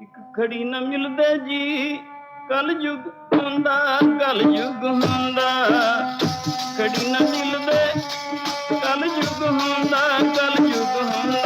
ਇੱਕ ਖੜੀ ਨਾ ਮਿਲਦੇ ਜੀ। ਕਲ ਯੁਗ ਹੁੰਦਾ ਕਲ ਯੁਗ ਹੁੰਦਾ ਖੜੀ ਨਾ ਮਿਲਦੇ ਕਲ ਯੁਗ ਹੁੰਦਾ ਕਲ ਯੁਗ ਹੁੰਦਾ